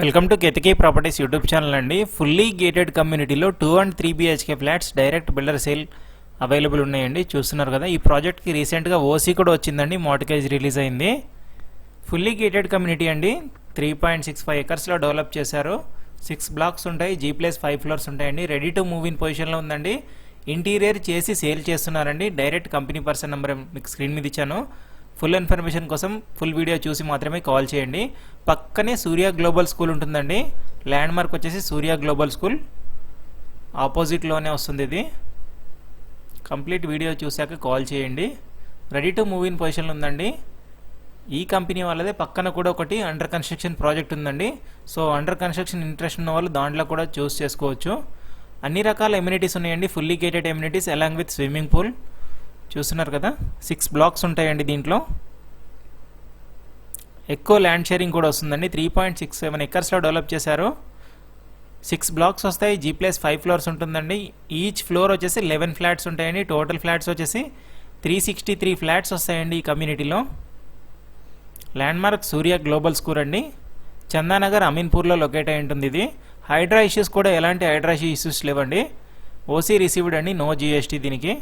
Welcome to Ketiki properties YouTube channel అండి. Fully gated కమ్యూనిటీలో two and three BHK flats direct builder sale available ఉన్నాయండి. చూస్తున్నారు కదా ఈ ప్రాజెక్ట్కి రీసెంట్గా ఓసీ కూడా వచ్చిందండి మోటికేజ్ రిలీజ్ అయింది. ఫుల్లీ గేటెడ్ కమ్యూనిటీ అండి త్రీ పాయింట్ సిక్స్ ఫైవ్ ఎకర్స్లో డెవలప్ చేశారు. సిక్స్ బ్లాక్స్ ఉంటాయి జీ ప్లస్ ఫైవ్ ఫ్లోర్స్ ఉంటాయండి. రెడీ టు మూవ్ ఇన్ పొజిషన్లో ఉందండి. ఇంటీరియర్ చేసి సేల్ చేస్తున్నారండి. డైరెక్ట్ కంపెనీ పర్సన్ నెంబర్ మీకు స్క్రీన్ మీద ఇచ్చాను. ఫుల్ ఇన్ఫర్మేషన్ కోసం ఫుల్ వీడియో చూసి మాత్రమే కాల్ చేయండి. పక్కనే సూర్య గ్లోబల్ స్కూల్ ఉంటుందండి. ల్యాండ్ మార్క్ వచ్చేసి సూర్య గ్లోబల్ స్కూల్. ఆపోజిట్లోనే వస్తుంది ఇది. కంప్లీట్ వీడియో చూశాక కాల్ చేయండి. రెడీ టు మూవ్ ఇన్ పొజిషన్లో ఉందండి. ఈ కంపెనీ వాళ్ళదే. పక్కన కూడా ఒకటి అండర్ కన్స్ట్రక్షన్ ప్రాజెక్ట్ ఉందండి. సో అండర్ కన్స్ట్రక్షన్ ఇంట్రెస్ట్ ఉన్న వాళ్ళు దాంట్లో కూడా చూస్ చేసుకోవచ్చు. అన్ని రకాల ఎమ్యూనిటీస్ ఉన్నాయండి. Fully gated amenities along with swimming pool. చూస్తున్నారు కదా? సిక్స్ బ్లాక్స్ ఉంటాయండి దీంట్లో. ఎక్కువ ల్యాండ్ షేరింగ్ కూడా వస్తుందండి. త్రీ పాయింట్ సిక్స్ సెవెన్ ఎకర్స్లో డెవలప్ చేశారు. సిక్స్ బ్లాక్స్ వస్తాయి. జీ ప్లస్ ఫైవ్ ఫ్లోర్స్ ఉంటుందండి. ఈచ్ ఫ్లోర్ వచ్చేసి లెవెన్ ఫ్లాట్స్ ఉంటాయండి. టోటల్ ఫ్లాట్స్ వచ్చేసి త్రీ సిక్స్టీ త్రీ ఫ్లాట్స్ వస్తాయండి ఈ కమ్యూనిటీలో landmark Surya global school అండి. చందానగర్ అమీన్పూర్లో లొకేట్ అయి ఉంటుంది ఇది. హైడ్రా ఇష్యూస్ కూడా ఎలాంటి హైడ్రా ఇష్యూస్ లేవండి. ఓసీ రిసీవ్డ్ అండి. నో జిఎస్టీ దీనికి.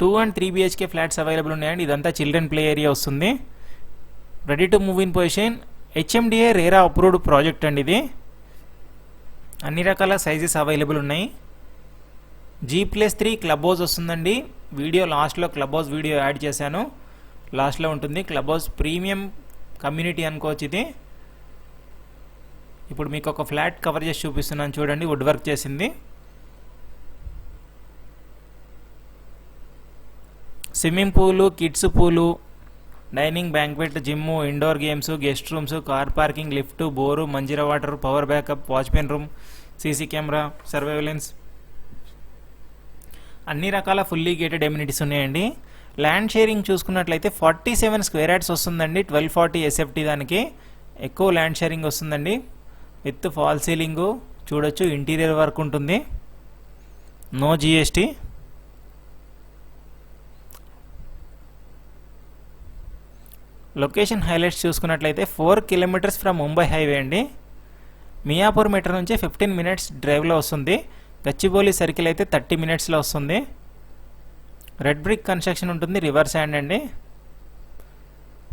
Two and three BHK flats available ఉన్నాయండి. ఇదంతా చిల్డ్రన్ ప్లే ఏరియా వస్తుంది. Ready to move in position HMDA RERA approved project అండి ఇది. అన్ని రకాల సైజెస్ అవైలబుల్ ఉన్నాయి. G plus three club house వస్తుందండి. వీడియో లాస్ట్లో క్లబ్ హౌస్ వీడియో యాడ్ చేశాను. లాస్ట్లో ఉంటుంది. క్లబ్ హౌస్ ప్రీమియం కమ్యూనిటీ అనుకోవచ్చు ఇది. ఇప్పుడు మీకు ఒక ఫ్లాట్ కవర్ చేసి చూపిస్తున్నాను. చూడండి వుడ్ వర్క్ చేసింది. Swimming pool kids pool dining banquet gym indoor games guest rooms car parking lift bore Manjira water power backup watchman room CC camera surveillance అన్ని రకాల ఫుల్లీ గేటెడ్ ఎమ్యూనిటీస్ ఉన్నాయండి. Land sharing చూసుకున్నట్లయితే forty seven square yards వస్తుందండి. Twelve forty SFT దానికి ఎక్కువ land sharing వస్తుందండి. With fall ceiling చూడొచ్చు. Interior work ఉంటుంది. నో జిఎస్టీ లొకేషన్ హైలైట్స్ చూసుకున్నట్లయితే four kilometres from Mumbai highway అండి. మియాపూర్ మీటర్ నుంచి ఫిఫ్టీన్ మినిట్స్ డ్రైవ్లో వస్తుంది. గచ్చిబౌలి సర్కిల్ అయితే థర్టీ మినిట్స్లో వస్తుంది. రెడ్ బ్రిక్ కన్స్ట్రక్షన్ ఉంటుంది రివర్స్ హ్యాండ్ అండి.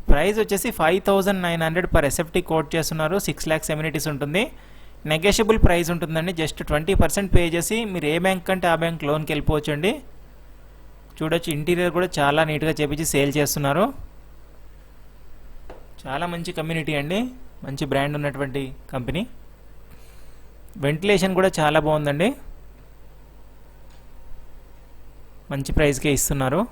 ప్రైస్ వచ్చేసి five thousand nine hundred per SFT quote చేస్తున్నారు. సిక్స్ ల్యాక్స్ ఎమ్యూనిటీస్ ఉంటుంది. నెగోషియబుల్ ప్రైస్ ఉంటుందండి. జస్ట్ ట్వంటీ పర్సెంట్ పే చేసి మీరు ఏ బ్యాంక్ కంటే ఆ బ్యాంక్ లోన్కి వెళ్ళిపోవచ్చు అండి చూడొచ్చు ఇంటీరియర్ కూడా చాలా నీట్గా చేపించి సేల్ చేస్తున్నారు. చాలా మంచి కమ్యూనిటీ అండి. మంచి బ్రాండ్ ఉన్నటువంటి కంపెనీ వెంటిలేషన్ కూడా చాలా బాగుందండి. మంచి ప్రైస్కే ఇస్తున్నారు.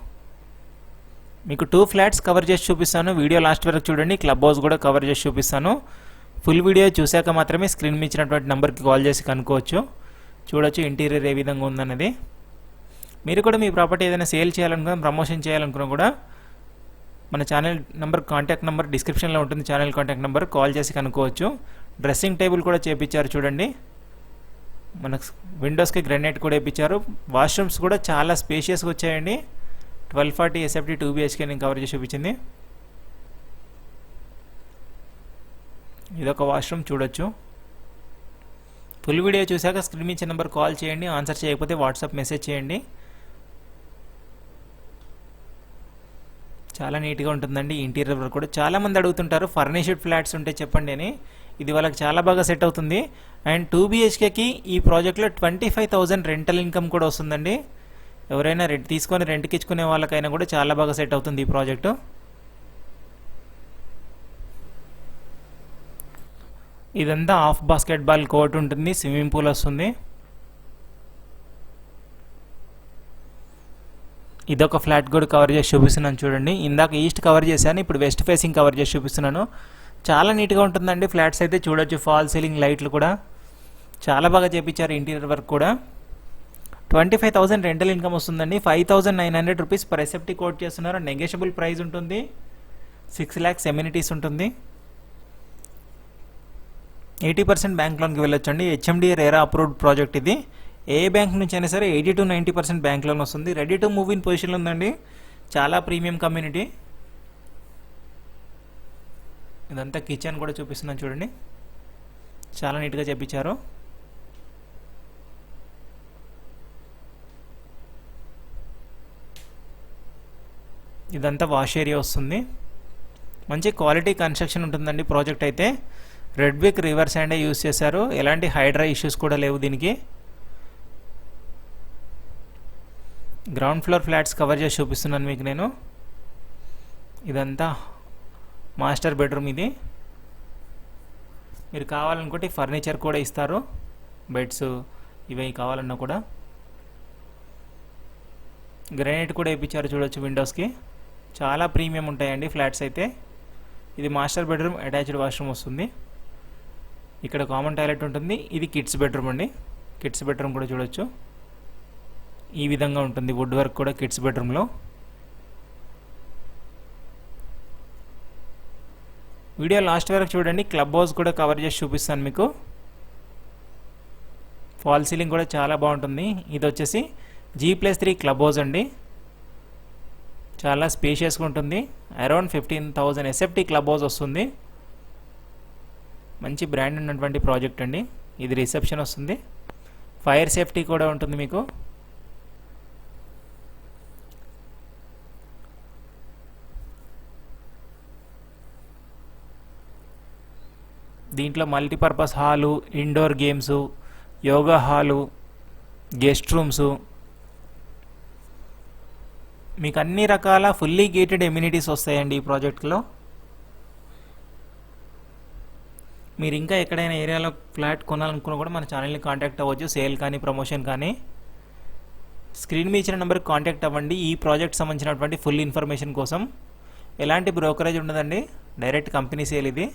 మీకు టూ ఫ్లాట్స్ కవర్ చేసి చూపిస్తాను. వీడియో లాస్ట్ వరకు చూడండి. క్లబ్ హౌస్ కూడా కవర్ చేసి చూపిస్తాను. ఫుల్ వీడియో చూశాక మాత్రమే స్క్రీన్ మీద ఇచ్చినటువంటి నెంబర్కి కాల్ చేసి కనుక్కోవచ్చు. చూడొచ్చు ఇంటీరియర్ ఏ విధంగా ఉందన్నది. మీరు కూడా మీ ప్రాపర్టీ ఏదైనా సేల్ చేయాలనుకున్నా ప్రమోషన్ చేయాలనుకున్నా కూడా మన ఛానల్ నెంబర్ కాంటాక్ట్ నెంబర్ డిస్క్రిప్షన్లో ఉంటుంది ఛానల్ కాంటాక్ట్ నెంబర్ కాల్ చేసి కనుక్కోవచ్చు. డ్రెస్సింగ్ టేబుల్ కూడా చేపించారు చూడండి. మనకు విండోస్కి గ్రెనేట్ కూడా వేయించారు వాష్రూమ్స్ కూడా చాలా స్పేషియస్గా వచ్చాయండి. Twelve forty SFT two BHK నేను కవర్ చేసి చూపించింది. ఇదొక వాష్రూమ్ చూడొచ్చు. ఫుల్ వీడియో చూశాక స్క్రీన్ ఇచ్చే నెంబర్ కాల్ చేయండి. ఆన్సర్ చేయకపోతే వాట్సాప్ మెసేజ్ చేయండి. చాలా నీట్గా ఉంటుందండి. ఇంటీరియర్ వర్క్ కూడా చాలామంది అడుగుతుంటారు ఫర్నిష్డ్ ఫ్లాట్స్ ఉంటే చెప్పండి అని. ఇది వాళ్ళకి చాలా బాగా సెట్ అవుతుంది. అండ్ టూ బీహెచ్కేకి ఈ ప్రాజెక్ట్లో twenty five thousand rental income కూడా వస్తుందండి. ఎవరైనా రెంట్ తీసుకొని రెంట్కి ఇచ్చుకునే వాళ్ళకైనా కూడా చాలా బాగా సెట్ అవుతుంది ఈ ప్రాజెక్టు. ఇదంతా హాఫ్ బాస్కెట్బాల్ కోర్ట్ ఉంటుంది స్విమ్మింగ్ పూల్ వస్తుంది. ఇదొక ఫ్లాట్ కూడా కవర్ చేసి చూపిస్తున్నాను చూడండి. ఇందాక ఈస్ట్ కవర్ చేశాను ఇప్పుడు వెస్ట్ ఫేసింగ్ కవర్ చేసి చూపిస్తున్నాను. చాలా నీట్గా ఉంటుందండి ఫ్లాట్స్ అయితే చూడొచ్చు ఫాల్ సీలింగ్ లైట్లు కూడా. చాలా బాగా చేపించారు ఇంటీరియర్ వర్క్ కూడా. Twenty five thousand rental income వస్తుందండి. Five thousand nine hundred rupees per SFT quote చేస్తున్నారు. నెగోషియబుల్ ప్రైస్ ఉంటుంది. సిక్స్ ల్యాక్స్ ఎమ్యూనిటీస్ ఉంటుంది. ఎయిటీ పర్సెంట్ బ్యాంక్ లోన్కి వెళ్ళొచ్చండి. హెచ్ఎండి రేరా అప్రూవ్డ్ ప్రాజెక్ట్ ఇది. ఏ బ్యాంక్ నుంచి అయినా సరే eighty to ninety percent bank loan వస్తుంది. రెడీ టు మూవ్ ఇన్ పొజిషన్లో ఉందండి. చాలా ప్రీమియం కమ్యూనిటీ ఇదంతా కిచెన్ కూడా చూపిస్తున్నాను చూడండి. చాలా నీట్గా చెప్పించారు ఇదంతా వాష్ ఏరియా వస్తుంది. మంచి క్వాలిటీ కన్స్ట్రక్షన్ ఉంటుందండి ప్రాజెక్ట్ అయితే. రెడ్ బిక్ రివర్స్ హ్యాండే యూస్ చేశారు. ఎలాంటి హైడ్రా ఇష్యూస్ కూడా లేవు దీనికి. గ్రౌండ్ ఫ్లోర్ ఫ్లాట్స్ కవర్ చేసి చూపిస్తున్నాను మీకు నేను. ఇదంతా మాస్టర్ బెడ్రూమ్ ఇది. మీరు కావాలనుకుంటే ఫర్నిచర్ కూడా ఇస్తారు. బెడ్స్ ఇవి కావాలన్నా కూడా. గ్రానైట్ కూడా వేయించారు చూడొచ్చు విండోస్కి. చాలా ప్రీమియం ఉంటాయండి ఫ్లాట్స్ అయితే. ఇది మాస్టర్ బెడ్రూమ్ అటాచ్డ్ వాష్రూమ్ వస్తుంది. ఇక్కడ కామన్ టాయిలెట్ ఉంటుంది. ఇది కిడ్స్ బెడ్రూమ్ అండి. కిడ్స్ బెడ్రూమ్ కూడా చూడొచ్చు. ఈ విధంగా ఉంటుంది వుడ్ వర్క్ కూడా కిడ్స్ బెడ్రూమ్లో వీడియో లాస్ట్ వరకు చూడండి క్లబ్ హౌస్ కూడా కవర్ చేసి చూపిస్తాను మీకు. ఫాల్ సీలింగ్ కూడా చాలా బాగుంటుంది. ఇది వచ్చేసి G plus three club house అండి. చాలా స్పేషియస్గా ఉంటుంది. Around fifteen thousand SFT club house వస్తుంది. మంచి బ్రాండ్ ఉన్నటువంటి ప్రాజెక్ట్ అండి. ఇది రిసెప్షన్ వస్తుంది. ఫైర్ సేఫ్టీ కూడా ఉంటుంది మీకు. దీంట్లో multipurpose hall indoor games yoga hall guest rooms. మీకు అన్ని రకాల ఫుల్లీ గేటెడ్ ఎమ్యూనిటీస్ వస్తాయండి ఈ ప్రాజెక్ట్లో. మీరు ఇంకా ఎక్కడైనా ఏరియాలో ఫ్లాట్ కొనాలనుకున్నా కూడా మన ఛానల్ని కాంటాక్ట్ అవ్వచ్చు సేల్ కానీ ప్రమోషన్ కానీ. స్క్రీన్ మీద ఇచ్చిన నెంబర్కి కాంటాక్ట్ అవ్వండి ఈ ప్రాజెక్ట్ సంబంధించినటువంటి ఫుల్ ఇన్ఫర్మేషన్ కోసం. ఎలాంటి బ్రోకరేజ్ ఉండదండి డైరెక్ట్ కంపెనీ సేల్ ఇది.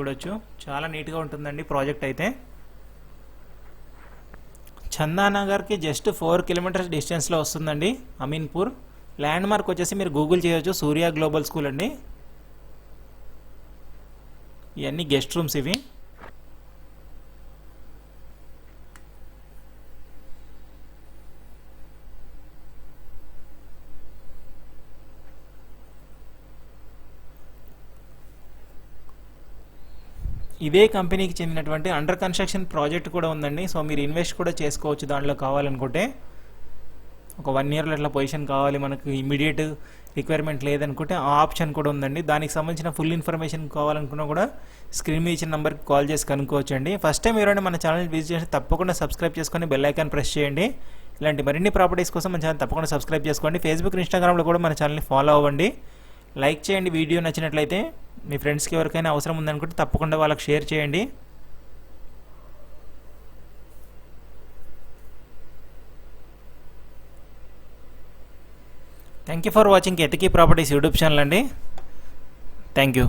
చూడొచ్చు. చాలా నీట్గా ఉంటుందండి ప్రాజెక్ట్ అయితే. చందానగర్కి జస్ట్ ఫోర్ కిలోమీటర్స్ డిస్టెన్స్లో వస్తుందండి అమీన్పూర్. ల్యాండ్ మార్క్ వచ్చేసి మీరు గూగుల్ చేయొచ్చు. సూర్య గ్లోబల్ స్కూల్ అండి. ఇవన్నీ గెస్ట్ రూమ్స్ ఇవి. ఇదే కంపెనీకి చెందినటువంటి అండర్ కన్స్ట్రక్షన్ ప్రాజెక్ట్ కూడా ఉందండి. సో మీరు ఇన్వెస్ట్ కూడా చేసుకోవచ్చు దాంట్లో కావాలనుకుంటే. ఒక వన్ ఇయర్లో అట్లా పొజిషన్ కావాలి మనకు ఇమీడియట్ రిక్వైర్మెంట్ లేదనుకుంటే ఆ ఆప్షన్ కూడా ఉందండి. దానికి సంబంధించిన ఫుల్ ఇన్ఫర్మేషన్ కావాలనుకున్నా కూడా స్క్రీన్ మీద ఇచ్చిన నెంబర్కి కాల్ చేసి కనుక్కోవచ్చు అండి ఫస్ట్ టైం ఎవరైనా మన ఛానల్ విజిట్ చేసి తప్పకుండా సబ్స్క్రైబ్ చేసుకొని బెల్ ఐకాన్ ప్రెస్ చేయండి. ఇలాంటి మరిన్ని ప్రాపర్టీస్ కోసం మన ఛానల్ తప్పకుండా సబ్స్క్రైబ్ చేసుకోండి. ఫేస్బుక్ ఇన్స్టాగ్రామ్లో కూడా మన ఛానల్ని ఫాలో అవ్వండి. లైక్ చేయండి వీడియో నచ్చినట్లయితే మీ ఫ్రెండ్స్కి ఎవరికైనా అవసరం ఉందనుకుంటే తప్పకుండా వాళ్ళకి షేర్ చేయండి. థ్యాంక్ యూ ఫర్ వాచింగ్ ఎతికి ప్రాపర్టీస్ యూట్యూబ్ ఛానల్ అండి. Thank you